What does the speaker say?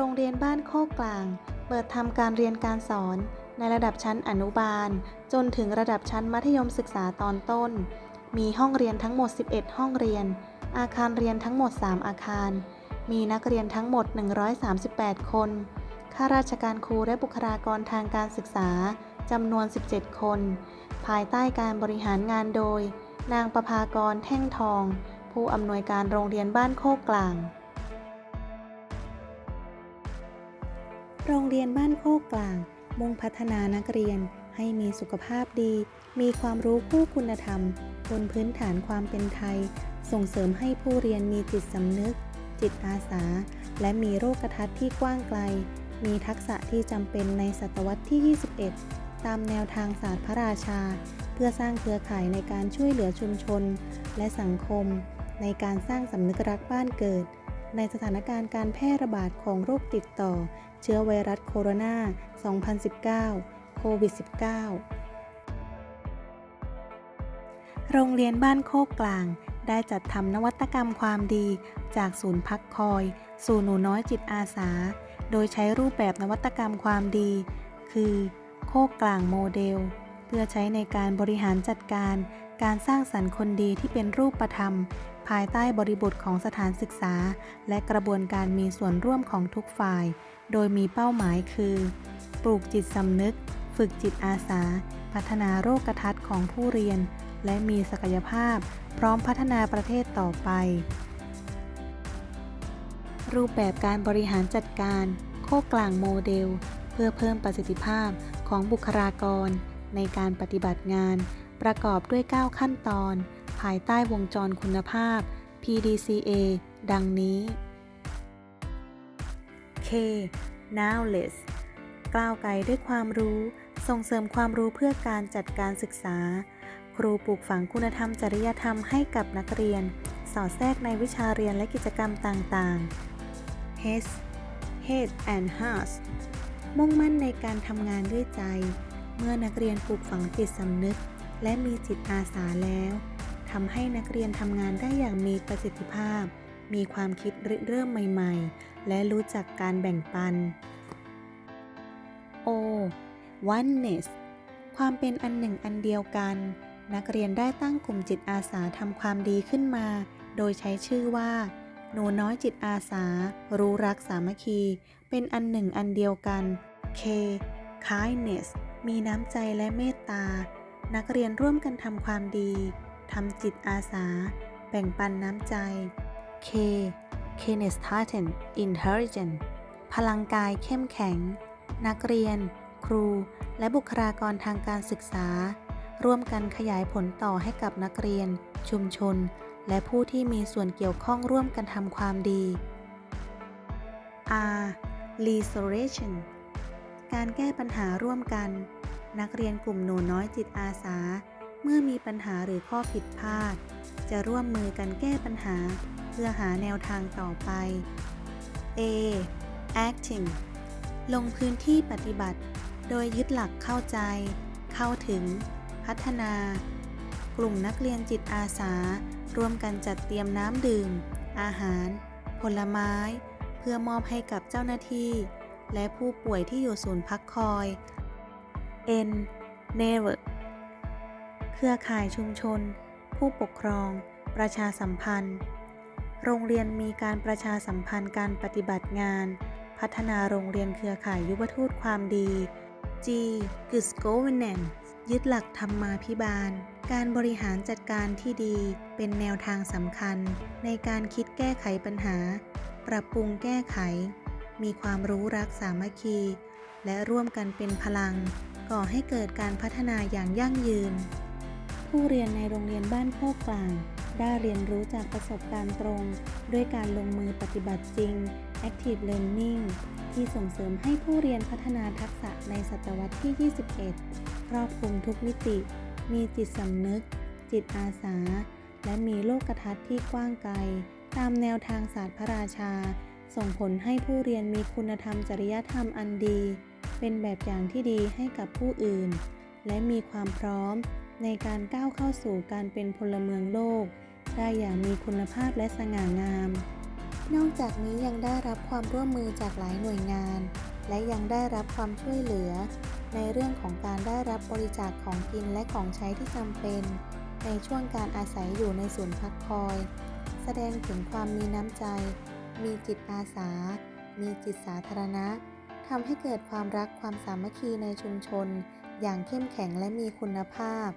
รงเรียนบ้านโคกกลาง เปิดทำการเรียนการสอน ในระดับชั้นอนุบาล จนถึงระดับชั้นมัธยมศึกษาตอนต้น มีห้องเรียนทั้งหมด 11 ห้องเรียน อาคารเรียนทั้งหมด 3 อาคาร มีนักเรียนทั้งหมด 138 คน ข้าราชการครูและบุคลากรทางการศึกษาจำนวน 17 คน ภายใต้การบริหารงานโดย นางประภากรแท่งทอง ผู้อำนวยการโรงเรียนบ้านโคกกลาง โรงเรียนบ้านโคกกลาง มุ่งพัฒนานักเรียนให้มีสุขภาพดี มีความรู้คู่คุณธรรม บนพื้นฐานความเป็นไทย ส่งเสริมให้ผู้เรียนมีจิตสำนึก จิตอาสา และมีโรคทัศน์ที่กว้างไกล มีทักษะที่จำเป็นในศตวรรษที่ 21 ตามแนวทางศาสตร์พระราชา เพื่อสร้างเครือข่ายในการช่วยเหลือชุมชน และสังคม ในการสร้างสำนึกรักบ้านเกิด ในสถานการณ์การแพร่ระบาดของโรคติดต่อ เชื้อไวรัสโคโรนา 2019 โควิด -19 โรงเรียนบ้านโคกกลาง ได้จัดทำนวัตกรรมความดี จากศูนย์พักคอย สู่หนูน้อยจิตอาสา โดยใช้รูปแบบนวัตกรรมความดี คือ โคกกลางโมเดล เพื่อใช้ในการบริหารจัดการ การสร้างสรรค์คนดีที่เป็นรูปธรรม ภายใต้บริบทของสถานศึกษา และกระบวนการมีส่วนร่วมของทุกฝ่าย โดยมีเป้าหมายคือ ปลูกจิตสำนึก ฝึกจิตอาสา พัฒนาโรคทัศน์ของผู้เรียน และมีศักยภาพ พร้อมพัฒนาประเทศต่อไป รูปแบบการบริหารจัดการ โคกลางโมเดล เพื่อเพิ่มประสิทธิภาพของบุคลากร ในการปฏิบัติงาน ประกอบด้วย 9 ขั้นตอน ภายใต้วงจรคุณภาพ PDCA ดังนี้ K knowledge กล่าวไกลด้วยความรู้ ส่งเสริมความรู้เพื่อการจัดการศึกษา ครูปลูกฝังคุณธรรมจริยธรรมให้กับนักเรียน สอดแทรกในวิชาเรียนและกิจกรรมต่างๆ H Head and Heart มุ่งมั่นในการทำงานด้วยใจ เมื่อนักเรียนปลูกฝังจิตสำนึก และมีจิตอาสาแล้วทำให้นักเรียนทำงานได้อย่างมีประสิทธิภาพ มีความคิดริเริ่มใหม่ ๆ และรู้จักการแบ่งปัน O oneness ความเป็นอันหนึ่งอันเดียวกัน นักเรียนได้ตั้งกลุ่มจิตอาสาทำความดีขึ้นมา โดยใช้ชื่อว่า หนูน้อยจิตอาสา รู้รักสามัคคี เป็นอันหนึ่งอันเดียวกัน K kindness มีน้ำใจและเมตตา นักเรียนร่วมกันทำความดีทำจิตอาสา แบ่งปันน้ำใจ K kinesthetic intelligent พลังกายเข้มแข็ง นักเรียน ครู และบุคลากรทางการศึกษา ร่วมกันขยายผลต่อให้กับนักเรียน ชุมชน และผู้ที่มีส่วนเกี่ยวข้องร่วมกันทำความดี R restoration การแก้ปัญหาร่วมกัน นักเรียนกลุ่มหนูน้อยจิตอาสา เมื่อมีปัญหาหรือข้อผิดพลาด จะร่วมมือกันแก้ปัญหา เพื่อหาแนวทางต่อไป A acting ลงพื้นที่ปฏิบัติ โดยยึดหลักเข้าใจ เข้าถึง พัฒนา กลุ่มนักเรียนจิตอาสา ร่วมกันจัดเตรียมน้ำดื่ม อาหาร ผลไม้ เพื่อมอบให้กับเจ้าหน้าที่ และผู้ป่วยที่อยู่ศูนย์พักคอย N network เครือข่ายชุมชน ผู้ปกครอง ประชาสัมพันธ์ โรงเรียนมีการประชาสัมพันธ์การปฏิบัติงาน พัฒนาโรงเรียนเครือข่ายยุวทูตความดี G Good Governance ยึดหลักธรรมาภิบาล การบริหารจัดการที่ดีเป็นแนวทางสำคัญ ในการคิดแก้ไขปัญหา ปรับปรุงแก้ไข มีความรู้รักสามัคคี และร่วมกันเป็นพลัง ก่อให้เกิดการพัฒนาอย่างยั่งยืน ผู้เรียนในโรงเรียนบ้านโคกกลาง ได้เรียนรู้จากประสบการณ์ตรง ด้วยการลงมือปฏิบัติจริง Active Learning ที่ส่งเสริมให้ผู้เรียนพัฒนาทักษะในศตวรรษที่ 21 ครอบคลุมทุกมิติ มีจิตสำนึก จิตอาสา และมีโลกทัศน์ที่กว้างไกล ตามแนวทางศาสตร์พระราชา ส่งผลให้ผู้เรียนมีคุณธรรมจริยธรรมอันดี เป็นแบบอย่างที่ดีให้กับผู้อื่น และมีความพร้อมในการก้าวเข้าสู่การเป็นพลเมืองโลก ได้อย่างมีคุณภาพและสง่างาม นอกจากนี้ยังได้รับความร่วมมือจากหลายหน่วยงาน และยังได้รับความช่วยเหลือ ในเรื่องของการได้รับบริจาคของกินและของใช้ที่จำเป็น ในช่วงการอาศัยอยู่ในศูนย์พักคอย แสดงถึงความมีน้ำใจ มีจิตอาสา มีจิตสาธารณะ ทำให้เกิดความรักความสามัคคีในชุมชน อย่างเข้มแข็งและมีคุณภาพ